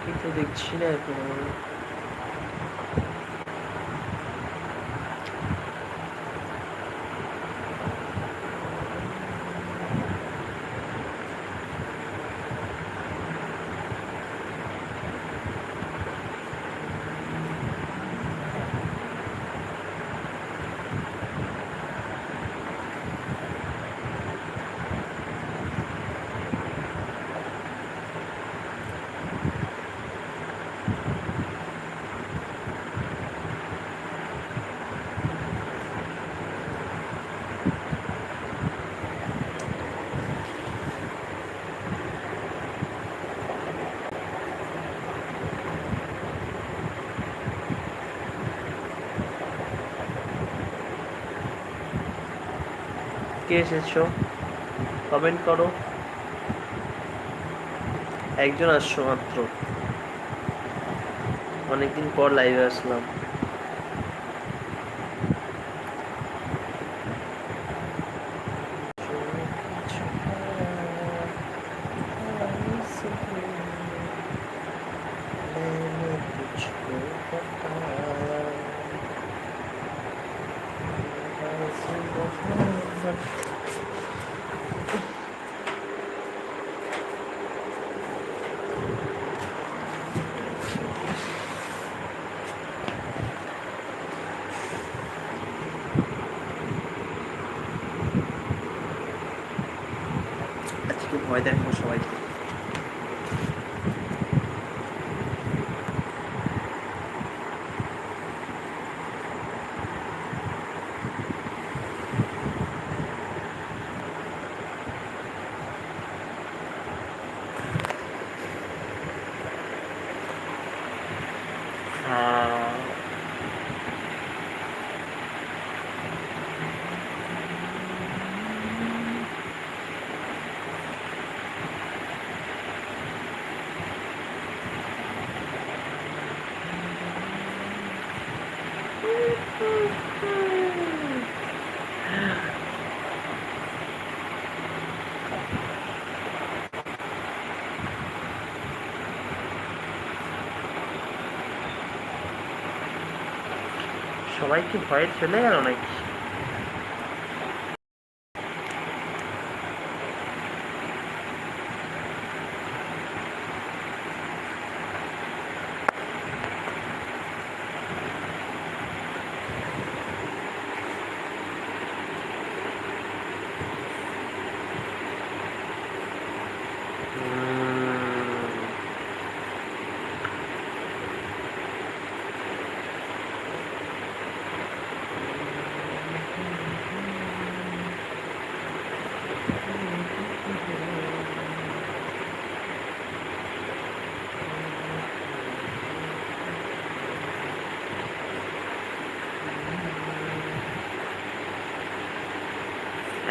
কি তো দেখছি না এখন। কে এসেছ? কমেন্ট করো। একজন আসছো মাত্র। অনেকদিন পর লাইভে আসলাম। ভয় দেখো সবাইকে। সবাই কি ভয়ে চলে গেল নাকি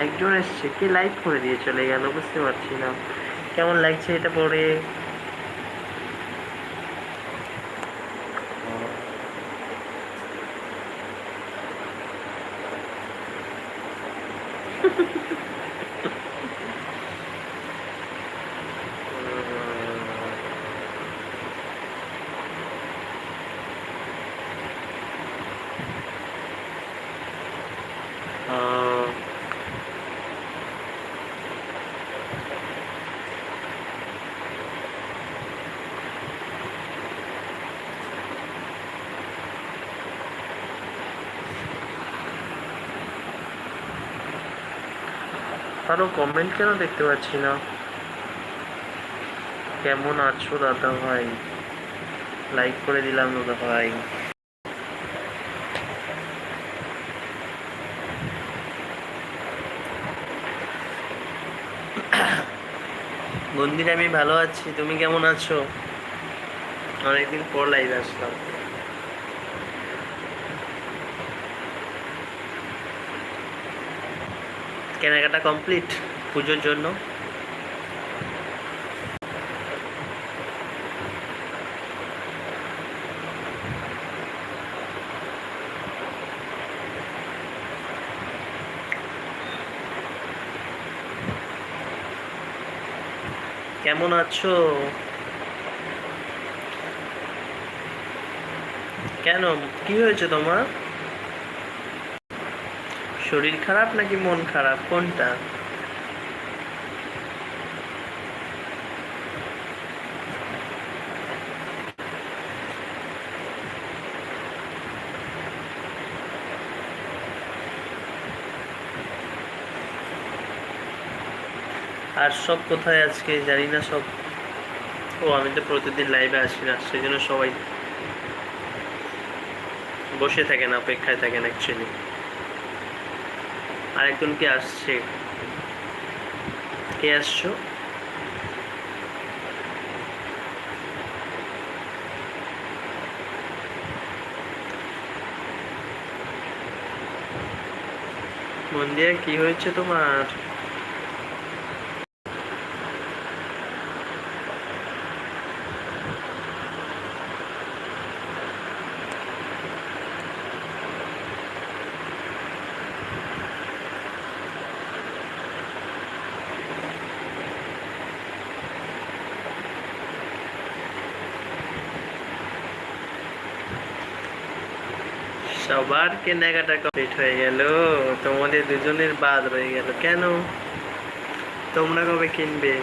একজন এসছে, কে লাইক করে দিয়ে চলে গেল, বুঝতে পারছি না। কেমন লাগছে এটা পড়ে? কারও কমেন্ট কেন দেখতে পাচ্ছি না? কেমন আছো দাদা ভাই? লাইক করে দিলাম দাদা ভাই। বন্দির, আমি ভালো আছি। তুমি কেমন আছো? অনেকদিন পর লাইভে আসলাম। কেনাকাটা কমপ্লিট পুজোর জন্য। কেমন আছো? কেন? কি হয়েছে তোমার? শরীর খারাপ নাকি মন খারাপ? কোনটা? আর সব কোথায় আজকে? জানি না সব। ও, আমি তো প্রতিদিন লাইভে আসি না সেই জন্য সবাই বসে থাকে না, অপেক্ষায় থাকেন অ্যাকচুয়ালি আরেকজন কে আসছে। কে আসছো? মন্দিরে কি হয়েছে তোমার? সবার কেনাকাটা কমপ্লিট হয়ে গেল। তোমাদের দুজনের বাদ রয়ে গেল। কেন? তোমরা কবে কিনবে?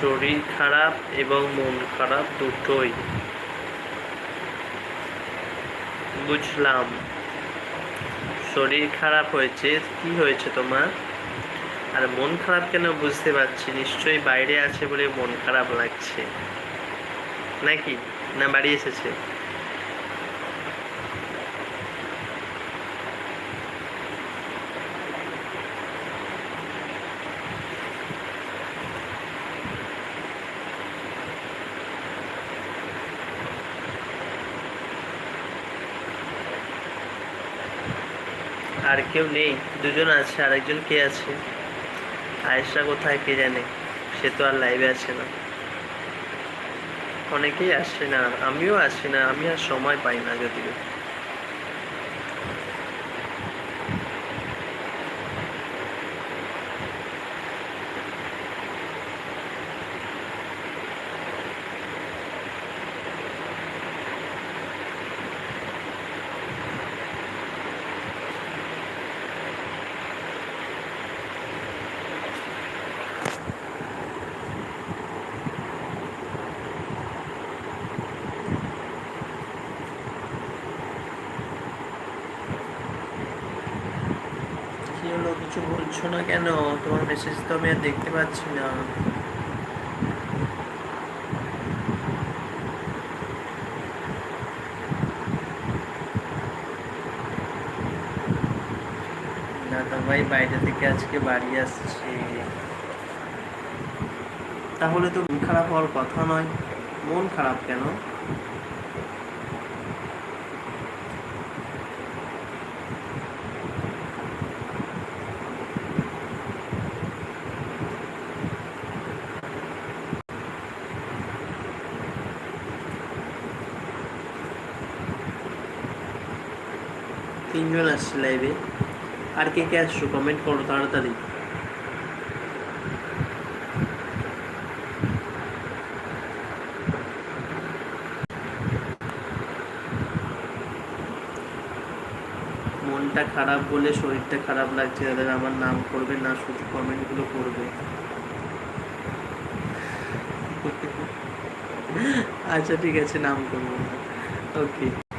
শরীর খারাপ এবং মন খারাপ দুটোই। বুঝলাম। শরীর খারাপ হয়েছে। কি হয়েছে তোমার? আর মন খারাপ কেন বুঝতে পারছি? নিশ্চয়ই বাইরে আছে বলে মন খারাপ লাগছে। নাকি? না, বাড়ি এসেছে। আর কেউ নেই। দুজন আছে আর একজন কে আছে? আয়েশা কোথায় কে জানে? সে তো আর লাইভে আসে না। অনেকেই আসছে না, আমিও আসছি না, আমি আর সময় পাই না যদিও কি হলো কিছু বলছো না কেন তোমার মেসেজ তো আমি আর দেখতে পাচ্ছি না। দাদা ভাই, বাইরে থেকে আজকে বাড়ি আসছে। তাহলে তো মন খারাপ হওয়ার কথা নয়। মন খারাপ কেন? তিনজন আসছে লাইভে আর কে কে আসছো? কমেন্ট করো তাড়াতাড়ি। মনটা খারাপ বলে শরীরটা খারাপ লাগছে, তাদের আমার নাম করবে না, শুধু কমেন্টগুলো করবে। আচ্ছা ঠিক আছে, নাম করব। ওকে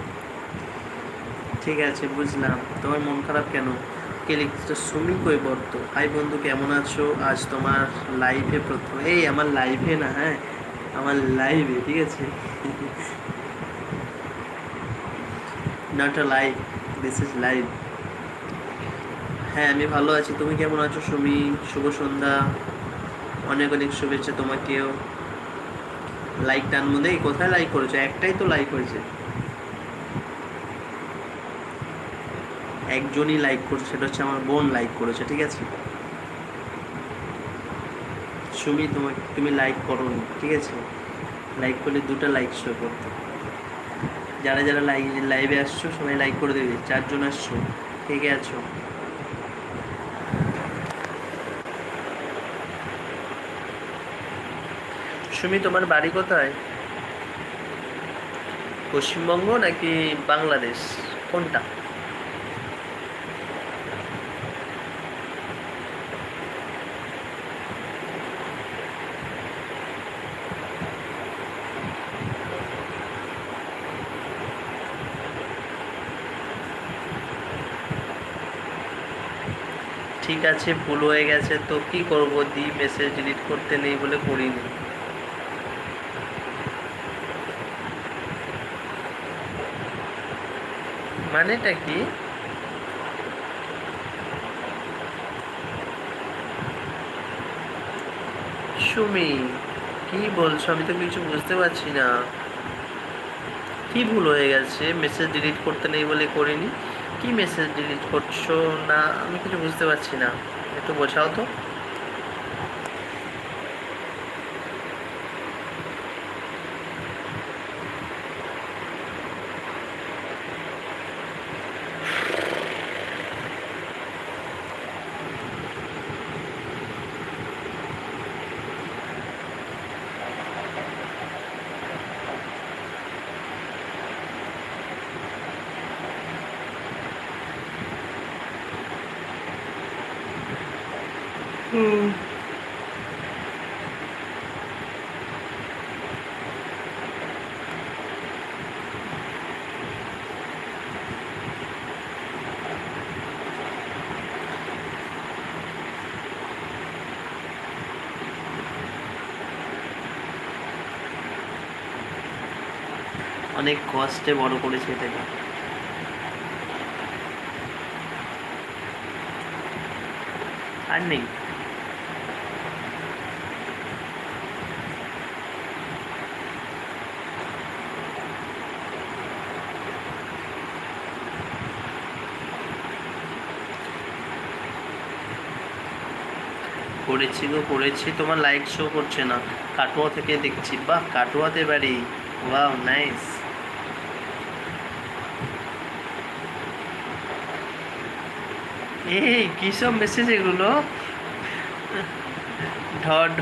ঠিক আছে, বুঝলাম। তোমার মন খারাপ কেন? কে লিখছো সুমি কই বর্ত হাই বন্ধু, কেমন আছো? আজ তোমার লাইভে প্রথম এই, আমার লাইভে না হ্যাঁ? আমার লাইভে ঠিক আছে? Not a live this is live হ্যাঁ আমি ভালো আছি। তুমি কেমন আছো, সুমি? শুভ সন্ধ্যা। অনেক অনেক শুভেচ্ছা তোমাকেও। লাইক টান মধ্যে কোথায় লাইক করেছ? একটাই তো লাইক হয়েছে। একজনই লাইক করছে, সেটা হচ্ছে আমার বোন লাইক করেছে, ঠিক আছে? সুমি তোমার তুমি লাইক করো ঠিক আছে? লাইক করলে দুটো লাইক শো করতে। যারা যারা লাইক লাইভে আসছো, সবাই লাইক করে দেবে, চারজন আসছো, ঠিক আছো? সুমি, তোমার বাড়ি কোথায়? পশ্চিমবঙ্গ নাকি বাংলাদেশ? কোনটা? আছে, ভুল হয়ে গেছে, তো কি করব? দি মেসেজ ডিলিট করতে নেই বলে করিনি। মানেটা কি? সুমি, কি বলছো? আমি তো কিছু বুঝতে পারছি না। কি ভুল হয়ে গেছে? মেসেজ ডিলিট করতে নেই বলে করিনি? কি মেসেজ ডিলিট করছ? না আমি কিছু বুঝতে পারছি না। একটু বোঝাও তো। অনেক কষ্টে বড় করেছে এটাকে আর নেই। করেছি গো, করেছি, তোমার লাইক শো করছে না। কাটোয়া থেকে দেখছি। বাহ, কাটোয়াতে বাড়ি। ওয়াও নাইস এই, কি সব মেসেজ এগুলো? ঢড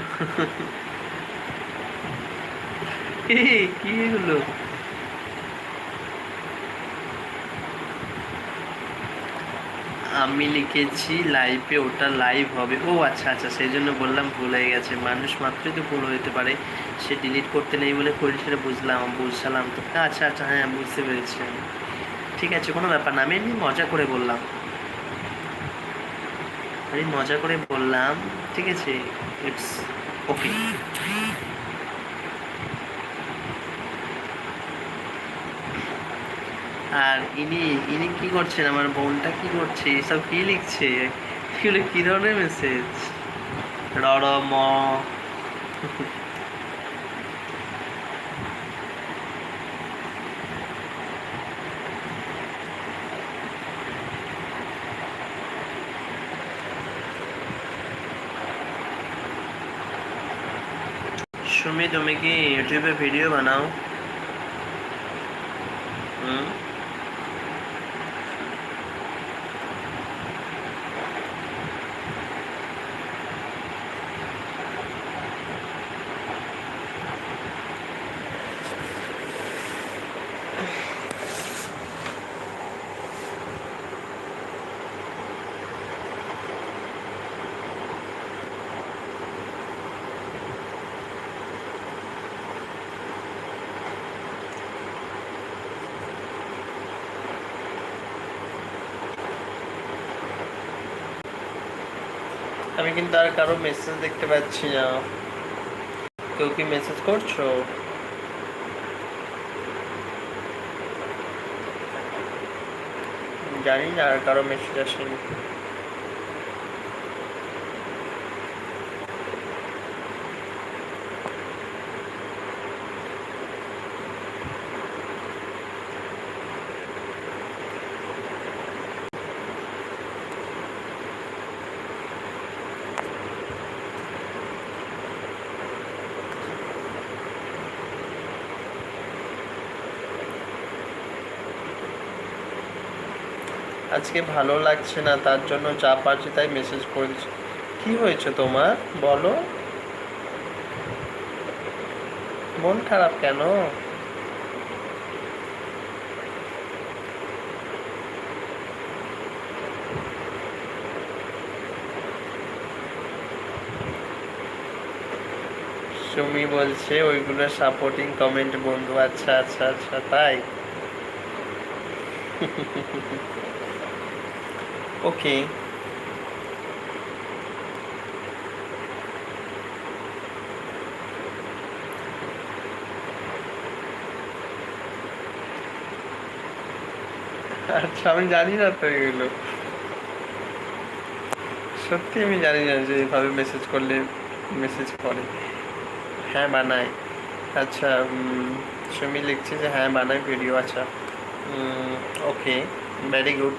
এই, কি এগুলো? আমি লিখেছি লাইভে ওটা লাইভ হবে। ও আচ্ছা আচ্ছা সেই জন্য বললাম ভুল হয়ে গেছে। মানুষ মাত্রই তো ভুল হতে পারে। সে ডিলিট করতে নেই বলে করি সেটা বুঝলাম বুঝলাম তো। আচ্ছা আচ্ছা হ্যাঁ বুঝতে পেরেছি ঠিক আছে, কোনো ব্যাপার না, আমি এমনি মজা করে বললাম। আমি মজা করে বললাম, ঠিক আছে ইটস ওকে আর ইনি ইনি কি করছেন? আমার বোনটা কি করছে? এসব কি লিখছে? এগুলো কি ধরনের মেসেজ র ম। সুমি তুমি কি ইউটিউবে ভিডিও বানাও হুম আমি কিন্তু আর কারও মেসেজ দেখতে পাচ্ছি না। কেউ কি মেসেজ করছ? জানি না আর কারও মেসেজ আসেনি। আজকে ভালো লাগছে না, তার জন্য চাপ আছে তাই মেসেজ করেছি। কি হয়েছে তোমার? বলো। মন খারাপ কেন? সুমি বলছে, ওইগুলো সাপোর্টিং কমেন্ট বন্ধু। আচ্ছা আচ্ছা আচ্ছা তাই? ওকে আচ্ছা আমি জানি না তো এগুলো। সত্যি আমি জানি না যে এভাবে মেসেজ করলে মেসেজ করে। হ্যাঁ বানাই আচ্ছা সুমি লিখছে যে হ্যাঁ বানাই ভিডিও আচ্ছা। ওকে ভেরি গুড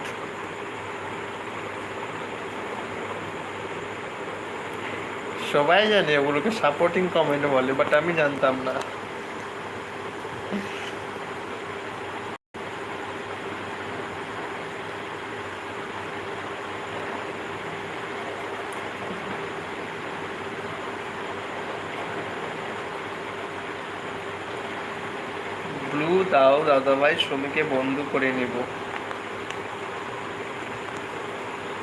সবাই জানে, ওগুলোকে সাপোর্টিং কমেন্ট বলে বাট আমি জানতাম না। ব্লু দাও, দাদাভাই সুমিকে বন্ধু করে নেব।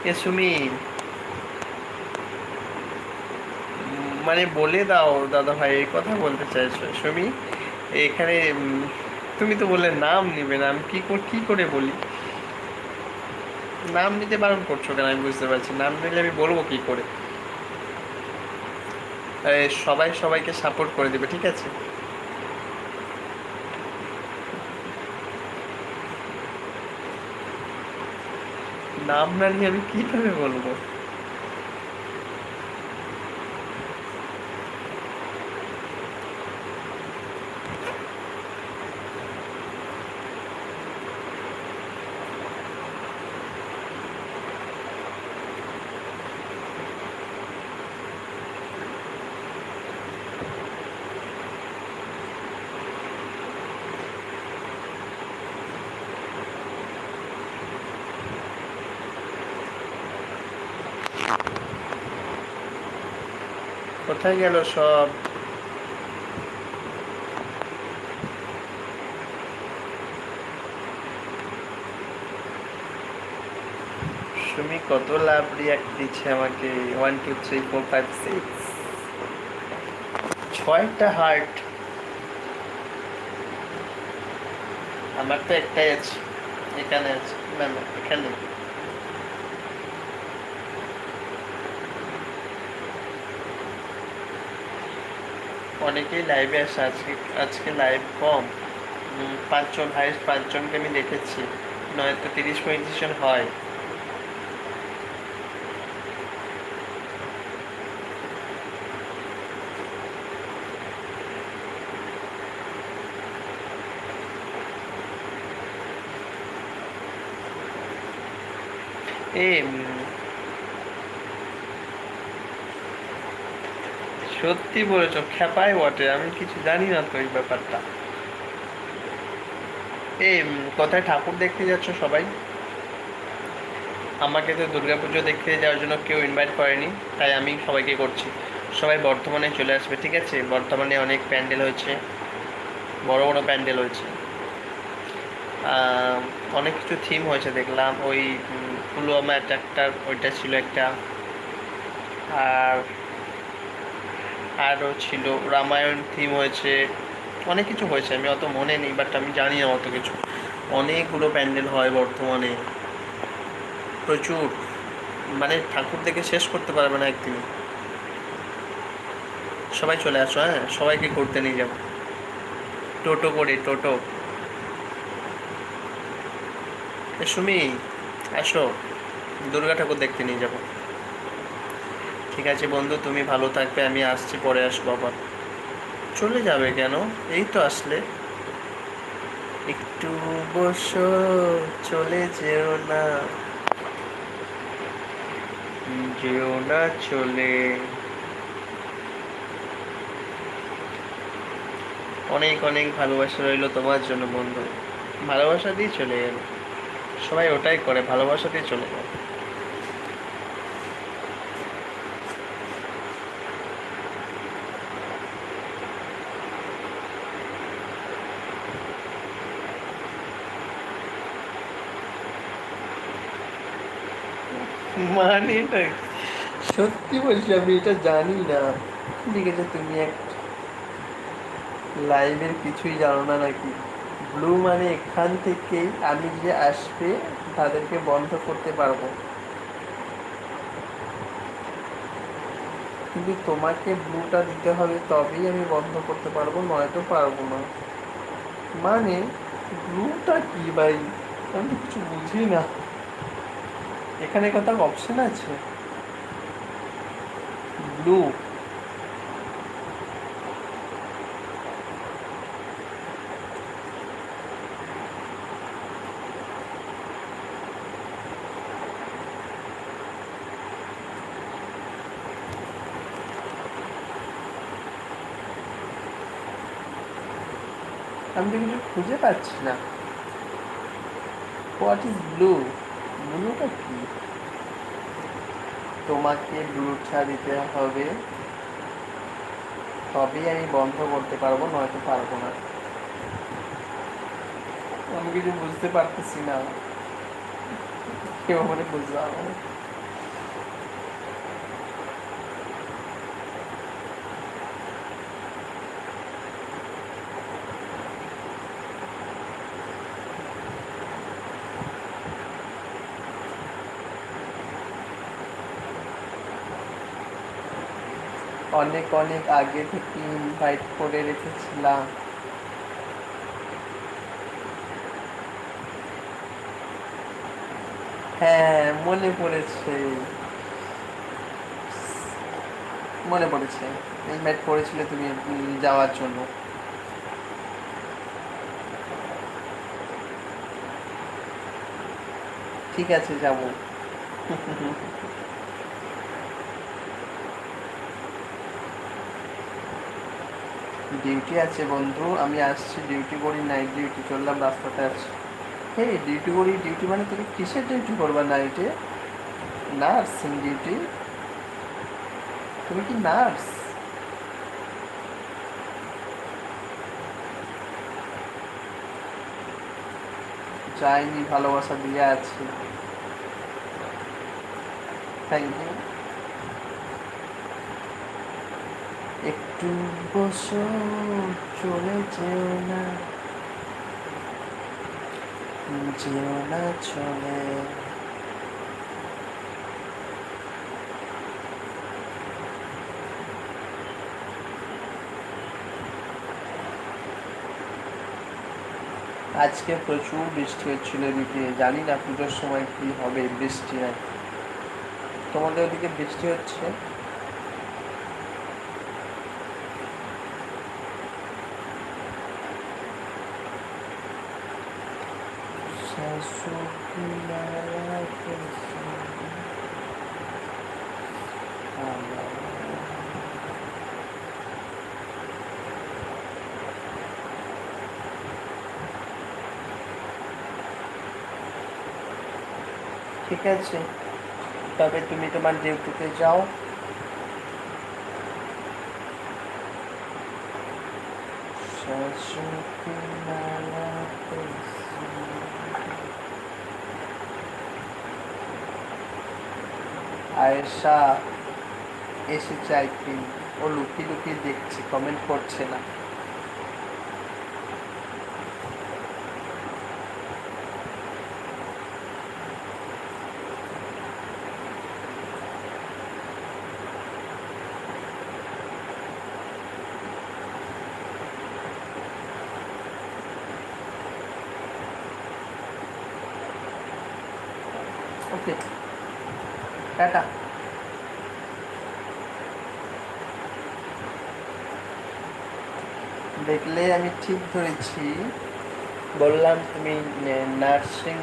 এ সুমি মানে বলে দাও দাদা ভাই এই কথা বলতে চাইছো। সুমি, এখানে তুমি তো বললে নাম নিবে না, আমি কি কর- কি করে বলি? নাম নিতে বারণ করছ কেন? আমি বুঝতে পারছি নাম নিলে আমি বলব কি করে? সবাই সবাইকে সাপোর্ট করে দেবে, ঠিক আছে? নাম না নিয়ে আমি কীভাবে বলব? কোথায় গেল সব? সুমি, কত লাভ রিয়াক্ট দিচ্ছে আমাকে? One two three four five six ছয়টা হার্ট আমার তো একটাই আছে। এখানে আছে। না না, এখানে। অনেকেই লাইভে আসে। আজকে আজকে লাইভ কম। পাঁচজন হাইস্ট পাঁচজনকে আমি দেখেছি। নয়তো তিরিশ পঁয়ত্রিশ জন হয়। এ সত্যি বলেছ খেপাই বটে আমি কিছু জানি না তো এই ব্যাপারটা। এই উম, কোথায় ঠাকুর দেখতে যাচ্ছ সবাই? আমাকে তো দুর্গাপুজো দেখতে যাওয়ার জন্য কেউ ইনভাইট করেনি তাই আমি সবাইকে করছি। সবাই বর্ধমানে চলে আসবে ঠিক আছে? বর্ধমানে অনেক প্যান্ডেল হয়েছে বড় বড় প্যান্ডেল হয়েছে। অনেক কিছু থিম হয়েছে দেখলাম। ওই পুলওয়ামা অ্যাটাকটার ওইটা ছিল একটা। আর আরও ছিল, রামায়ণ থিম হয়েছে, অনেক কিছু হয়েছে, আমি অত মনে নেই বাট আমি জানি না অত কিছু। অনেকগুলো প্যান্ডেল হয় বর্তমানে। প্রচুর। মানে ঠাকুর দেখে শেষ করতে পারবে না একদিন সবাই চলে আসো হ্যাঁ? সবাইকে ঘুরতে নিয়ে যাব টোটো করে, টোটো। সুমি, আসো। দুর্গা ঠাকুর দেখতে নিয়ে যাব। ঠিক আছে বন্ধু, তুমি ভালো থাকবে, আমি আসছি, পরে আসব আবার। চলে যাবে কেন? এই তো আসলে। একটু বসো, চলে যেও না। যেও না চলে। অনেক অনেক ভালোবাসা রইল তোমার জন্য বন্ধু। ভালোবাসা দিয়ে চলে গেল। সবাই ওটাই করে, ভালোবাসা দিয়ে চলে যায় মানে এটা সত্যি বলছি, আমি এটা জানি না। ঠিক আছে তুমি এক লাইভের কিছুই জানো না নাকি? ব্লু মানে এখান থেকেই আমি যে আসবে, তাদেরকে বন্ধ করতে পারব। কিন্তু তোমাকে ব্লুটা দিতে হবে, তবেই আমি বন্ধ করতে পারব, নয়তো পারব না। মানে ব্লুটা কি ভাই? আমি কিছু বুঝি না। এখানে কথা অপশন আছে? ব্লু আমি তো কিছু খুঁজে পাচ্ছি না। হোয়াট ইজ ব্লু ব্লুটা কি? তোমাকে ব্লুটা দিতে হবে। তবেই আমি বন্ধ করতে পারব, নয়তো পারব না। আমি কিছু বুঝতে পারতেছি না। কেউ মানে বুঝলাম অনেক অনেক আগে থেকে ইনভাইট করে রেখেছিলাম। হ্যাঁ মনে পড়েছে। মনে পড়েছে। ইনভাইট করেছিলে তুমি যাওয়ার জন্য। ঠিক আছে, যাব। ডিউটি আছে বন্ধু, আমি আসছি, ডিউটি করি নাইট ডিউটি চললাম, রাস্তাতে আসছি হে ডিউটি করি, ডিউটি মানে তুমি কিসের ডিউটি করবা নাইটে নার্সিং ডিউটি। তুমি কি নার্স? যাইনি, ভালোবাসা দিয়ে আছি। থ্যাংক ইউ একটু বসো চলে যেও না। যেও না চলে। আজকে প্রচুর বৃষ্টি হচ্ছিল এদিকে। জানি না পুজোর সময় কি হবে বৃষ্টি নাই তোমাদের ওদিকে বৃষ্টি হচ্ছে? ঠিক আছে তবে তুমি তোমার ডিউটিতে যাও। মালা আয়েশা এসেছে আই থিঙ্ক ও লুকিয়ে লুকিয়ে দেখছে কমেন্ট করছে না ওকে টাটা দেখলে আমি ঠিক ধরেছি বললাম, তুমি নার্সিং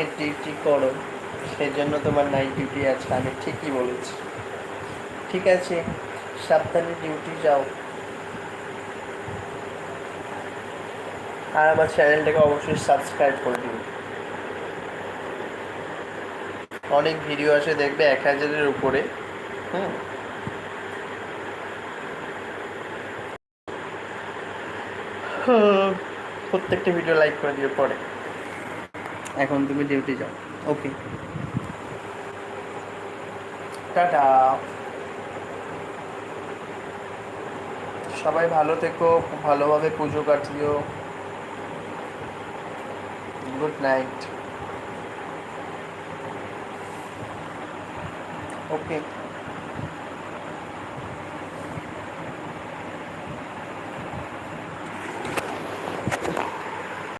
এর ডিউটি করো, সেজন্য তোমার নাইট ডিউটি আছে, আমি ঠিকই বলেছি। ঠিক আছে, সাবধানে ডিউটি যাও। আর আমার চ্যানেলটাকে অবশ্যই সাবস্ক্রাইব করে দিন অনেক ভিডিও আসে দেখবে এক হাজারের উপরে, হুম? প্রত্যেকটা ভিডিও লাইক করে দিও পরে। এখন তুমি ডিউটি যাও। Okay tata. সবাই ভালো থেকো, ভালোভাবে পুজো কাটিও। Good night okay